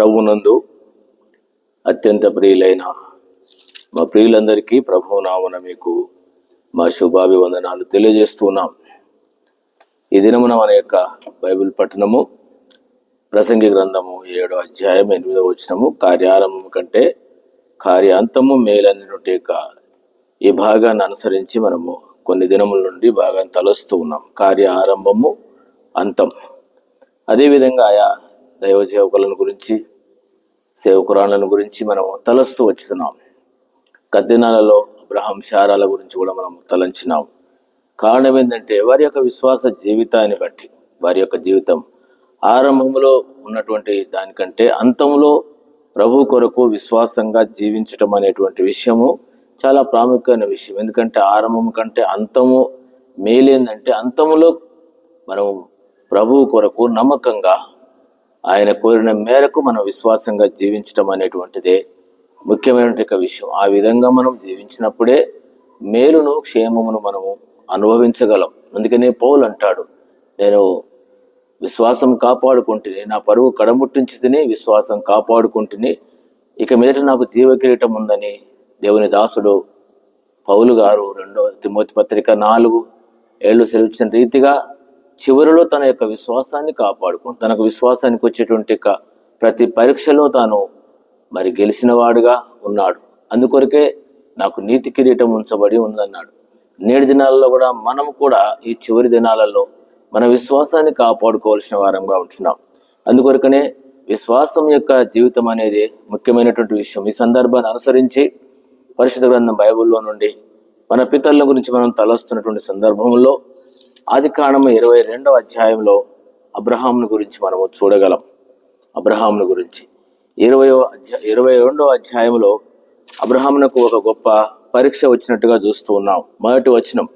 ప్రభునందు అత్యంత ప్రియులైన మా ప్రియులందరికీ ప్రభునామన మీకు మా శుభాభివందనాలు తెలియజేస్తున్నాం ఈ దినమున మన యొక్క బైబిల్ పట్టణము ప్రసంగి గ్రంథము ఏడో అధ్యాయం ఎనిమిదో వచ్చినము కార్యారంభం కంటే కార్యాంతము మేలనేటువంటి యొక్క ఈ భాగాన్ని అనుసరించి మనము కొన్ని దినముల నుండి బాగా తలస్తూ ఉన్నాం. కార్య ఆరంభము అంతం. అదేవిధంగా ఆయా దైవ సేవకులను గురించి సేవకురాణులను గురించి మనం తలస్తూ వచ్చినాం. కద్దినాలలో అబ్రహం శారాల గురించి కూడా మనం తలంచినాం. కారణం ఏంటంటే వారి యొక్క విశ్వాస జీవితాన్ని బట్టి వారి యొక్క జీవితం ఆరంభంలో ఉన్నటువంటి దానికంటే అంతంలో ప్రభు కొరకు విశ్వాసంగా జీవించటం అనేటువంటి విషయము చాలా ప్రాముఖ్యమైన విషయం. ఎందుకంటే ఆరంభం కంటే అంతము మేలేందంటే అంతములో మనం ప్రభువు కొరకు నమ్మకంగా ఆయన కోరిన మేరకు మనం విశ్వాసంగా జీవించటం అనేటువంటిదే ముఖ్యమైనటువంటి విషయం. ఆ విధంగా మనం జీవించినప్పుడే మేలును క్షేమమును మనము అనుభవించగలం. అందుకనే పౌలు అంటాడు నేను విశ్వాసం కాపాడుకుంటుని నా పరువు కడముట్టించి తిని విశ్వాసం కాపాడుకుంటుని ఇక మీదట నాకు జీవకిరీటం ఉందని దేవుని దాసుడు పౌలు గారు రెండో తిమోతి పత్రిక నాలుగు ఏళ్ళు సెలవిచ్చిన రీతిగా చివరిలో తన యొక్క విశ్వాసాన్ని కాపాడుకుంటూ తనకు విశ్వాసానికి వచ్చేటువంటి ప్రతి పరీక్షలో తాను మరి గెలిచినవాడుగా ఉన్నాడు. అందుకొరకే నాకు నీతి కిరీటం ఉంచబడి ఉందన్నాడు. నేటి దినాలలో కూడా మనం కూడా ఈ చివరి దినాలలో మన విశ్వాసాన్ని కాపాడుకోవాల్సిన వారంగా ఉంటున్నాం. అందుకొరకనే విశ్వాసం యొక్క జీవితం అనేది ముఖ్యమైనటువంటి విషయం. ఈ సందర్భాన్ని అనుసరించి పరిశుద్ధ గ్రంథం బైబిల్లో నుండి మన పితరుల గురించి మనం తలస్తున్నటువంటి సందర్భంలో ఆది కాండము ఇరవై రెండవ అధ్యాయంలో అబ్రహాంను గురించి మనము చూడగలం. అబ్రహాంను గురించి. ఇరవై అధ్యాయ ఇరవై రెండవ అధ్యాయంలో అబ్రహామునకు ఒక గొప్ప పరీక్ష వచ్చినట్టుగా చూస్తూ ఉన్నాం. మొదటి వచనం.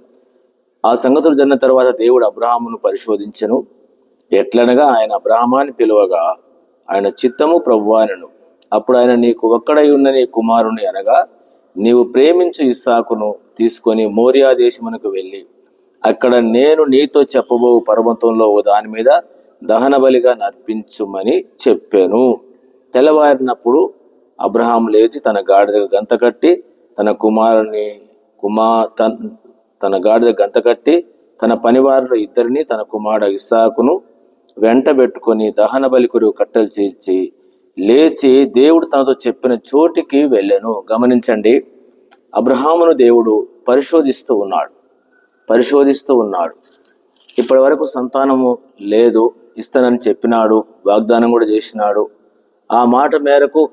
ఆ సంగతులు జరిగిన తర్వాత దేవుడు అబ్రహామును పరిశోధించెను. ఎట్లనగా ఆయన అబ్రహమాన్ని పిలువగా ఆయన చిత్తము ప్రభువానను. అప్పుడు ఆయన నీకు ఒక్కడై ఉన్న నీ కుమారుని అనగా నీవు ప్రేమించు ఇస్సాకును తీసుకొని మోరియా దేశమునకు వెళ్ళి అక్కడ నేను నీతో చెప్పబో పర్వతంలో ఓ దాని మీద దహన బలిగా నర్పించుమని చెప్పాను. తెల్లవారినప్పుడు అబ్రహాం లేచి తన గాడిద గంత కట్టి తన కుమారుని కుమా తన తన గాడిద గంత కట్టి తన పనివారుల ఇద్దరిని తన కుమారుడు ఇస్సాకును వెంట పెట్టుకొని దహన బలి కొరకు కట్టెలు చేర్చి లేచి దేవుడు తనతో చెప్పిన చోటికి వెళ్ళాను. గమనించండి అబ్రహామును దేవుడు పరిశోధిస్తూ ఉన్నాడు. పరిశోధిస్తూ ఉన్నాడు. ఇప్పటి వరకు సంతానము లేదు ఇస్తానని చెప్పినాడు వాగ్దానం కూడా చేసినాడు. ఆ మాట మేరకు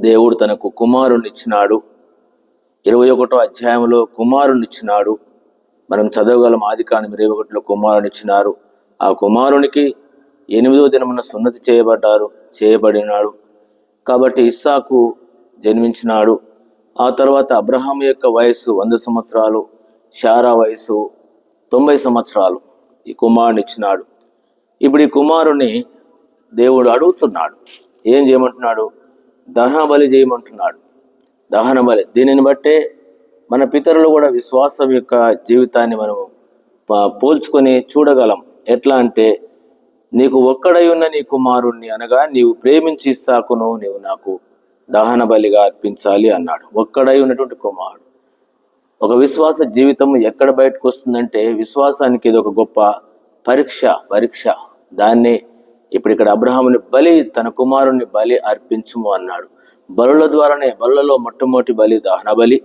దేవుడు తనకు కుమారుణ్ణిచ్చినాడు ఇరవై ఒకటో అధ్యాయంలో కుమారుణ్ణిచ్చినాడు మనం చదవగలం ఆది ఇరవై ఒకటిలో కుమారునిచ్చినారు. ఆ కుమారునికి ఎనిమిదో దినమున సున్నతి చేయబడ్డారు చేయబడినాడు. కాబట్టి ఇస్సాకు జన్మించినాడు. ఆ తర్వాత అబ్రహాం యొక్క వయస్సు వంద సంవత్సరాలు. షారా వయస్సు తొంభై సంవత్సరాలు. ఈ కుమారుని ఇచ్చినాడు. ఇప్పుడు ఈ కుమారుని దేవుడు అడుగుతున్నాడు. ఏం చేయమంటున్నాడు? దహన బలి చేయమంటున్నాడు. దహన బలి. దీనిని బట్టే మన పితరులు కూడా విశ్వాసం యొక్క జీవితాన్ని మనము పోల్చుకొని చూడగలం. ఎట్లా అంటే నీకు ఒక్కడై ఉన్న నీ కుమారుణ్ణి అనగా నీవు ప్రేమించి ఇస్తాకును నీవు నాకు దహన బలిగా అర్పించాలి అన్నాడు. ఒక్కడై ఉన్నటువంటి కుమారుడు. ఒక విశ్వాస జీవితం ఎక్కడ బయటకు వస్తుందంటే విశ్వాసానికి ఇది ఒక గొప్ప పరీక్ష పరీక్ష. దాన్ని ఇప్పుడు ఇక్కడ అబ్రహాముని బలి తన కుమారుణ్ణి బలి అర్పించుము అన్నాడు. బలుల ద్వారానే బలులలో మొట్టమొదటి బలి దహన బలి.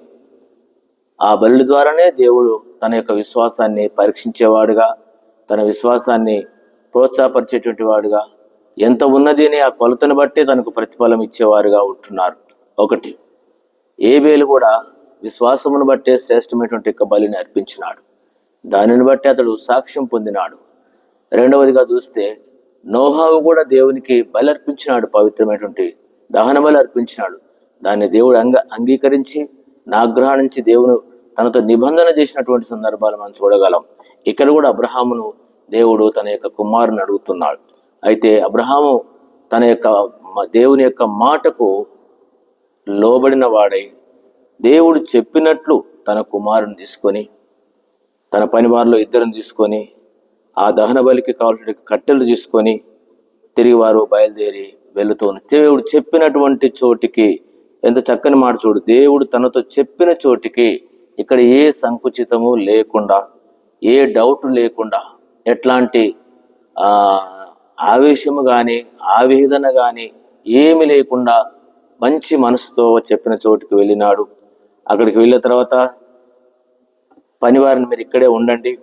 ఆ బలుల ద్వారానే దేవుడు తన యొక్క విశ్వాసాన్ని పరీక్షించేవాడుగా తన విశ్వాసాన్ని ప్రోత్సాహపరిచేటువంటి వాడుగా ఎంత ఉన్నది అని ఆ కొలతను బట్టే తనకు ప్రతిఫలం ఇచ్చేవారుగా ఉంటున్నారు. ఒకటి ఏబేలు కూడా విశ్వాసమును బట్టే శ్రేష్టమైనటువంటి యొక్క బలిని అర్పించినాడు. దానిని బట్టి అతడు సాక్ష్యం పొందినాడు. రెండవదిగా చూస్తే నోహావు కూడా దేవునికి బలి అర్పించినాడు పవిత్రమైనటువంటి దహన బలి అర్పించినాడు. దాన్ని దేవుడు అంగ అంగీకరించి నాగ్రహణించి దేవుడు తనతో నిబంధన చేసినటువంటి సందర్భాలు మనం చూడగలం. ఇక్కడ కూడా అబ్రహామును దేవుడు తన యొక్క కుమారుని అడుగుతున్నాడు. అయితే అబ్రహాము తన యొక్క దేవుని యొక్క మాటకు లోబడిన వాడై దేవుడు చెప్పినట్లు తన కుమారుని తీసుకొని తన పని వారిలో ఇద్దరిని తీసుకొని ఆ దహన బలికి కావాల్సిన కట్టెలు తీసుకొని తిరిగి వారు బయలుదేరి వెళుతూ దేవుడు చెప్పినటువంటి చోటికి ఎంత చక్కని మాట చూడు దేవుడు తనతో చెప్పిన చోటికి ఇక్కడ ఏ సంకుచితము లేకుండా ఏ డౌట్ లేకుండా ఎట్లాంటి ఆవేశము కానీ ఆవేదన కానీ ఏమి లేకుండా మంచి మనసుతో చెప్పిన చోటుకి వెళ్ళినాడు. అక్కడికి వెళ్ళిన తర్వాత పనివారిని మీరు ఇక్కడే ఉండండి.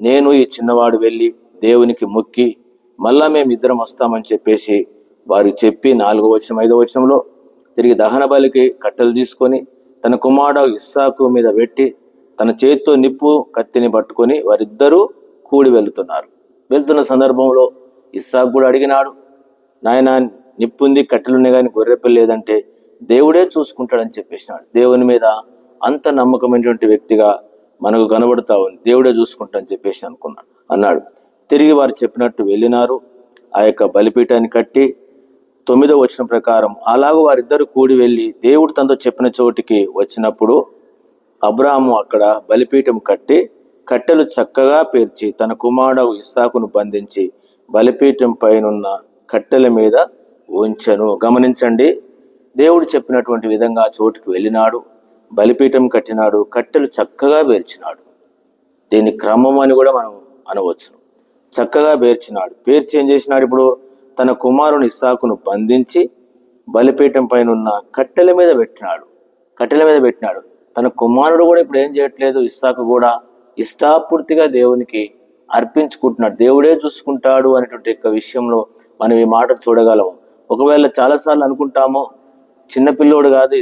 నేను ఈ చిన్నవాడు వెళ్ళి దేవునికి మొక్కి మళ్ళా మేము ఇద్దరం వస్తామని చెప్పేసి వారు చెప్పి నాలుగో వచనం ఐదో వచనంలో తిరిగి దహన బలికి కట్టెలు తీసుకొని తన కుమారుడు ఇస్సాకు మీద పెట్టి తన చేతితో నిప్పు కత్తిని పట్టుకొని వారిద్దరూ కూడి వెళ్తున్నారు. వెళ్తున్న సందర్భంలో ఇస్సాకు కూడా అడిగినాడు నాయన నిప్పుంది కట్టెలున్నాయి కానీ గొర్రెపిల్ల లేదంటే దేవుడే చూసుకుంటాడని చెప్పేసినాడు. దేవుని మీద అంత నమ్మకమైనటువంటి వ్యక్తిగా మనకు కనబడతా ఉంది. దేవుడే చూసుకుంటాడని చెప్పేసి అనుకున్నాడు. అన్నాడు. తిరిగి వారు చెప్పినట్టు వెళ్ళినారు. ఆ యొక్క బలిపీఠాన్ని కట్టి తొమ్మిదో వచ్చిన ప్రకారం అలాగూ వారిద్దరు కూడి వెళ్ళి దేవుడు తనతో చెప్పిన చోటికి వచ్చినప్పుడు అబ్రాహం అక్కడ బలిపీఠం కట్టి కట్టెలు చక్కగా పేర్చి తన కుమారుడు ఇస్సాకును బంధించి బలిపీఠం పైనున్న కట్టెల మీద ఉంచను. గమనించండి. దేవుడు చెప్పినటువంటి విధంగా చోటుకు వెళ్ళినాడు బలిపీఠం కట్టినాడు కట్టెలు చక్కగా పేర్చినాడు. దీని క్రమం అని కూడా మనం అనవచ్చును. చక్కగా పేర్చినాడు. పేర్చి ఏం చేసినాడు ఇప్పుడు? తన కుమారుని ఇస్సాకును బంధించి బలిపీఠం పైన ఉన్న కట్టెల మీద పెట్టినాడు. కట్టెల మీద పెట్టినాడు. తన కుమారుడు కూడా ఇప్పుడు ఏం చేయట్లేదు? ఇస్సాకు కూడా ఇష్టాపూర్తిగా దేవునికి అర్పించుకుంటున్నాడు. దేవుడే చూసుకుంటాడు అనేటువంటి యొక్క విషయంలో మనం ఈ మాట చూడగలం ఒకవేళ చాలాసార్లు అనుకుంటాము చిన్నపిల్లోడు కాదు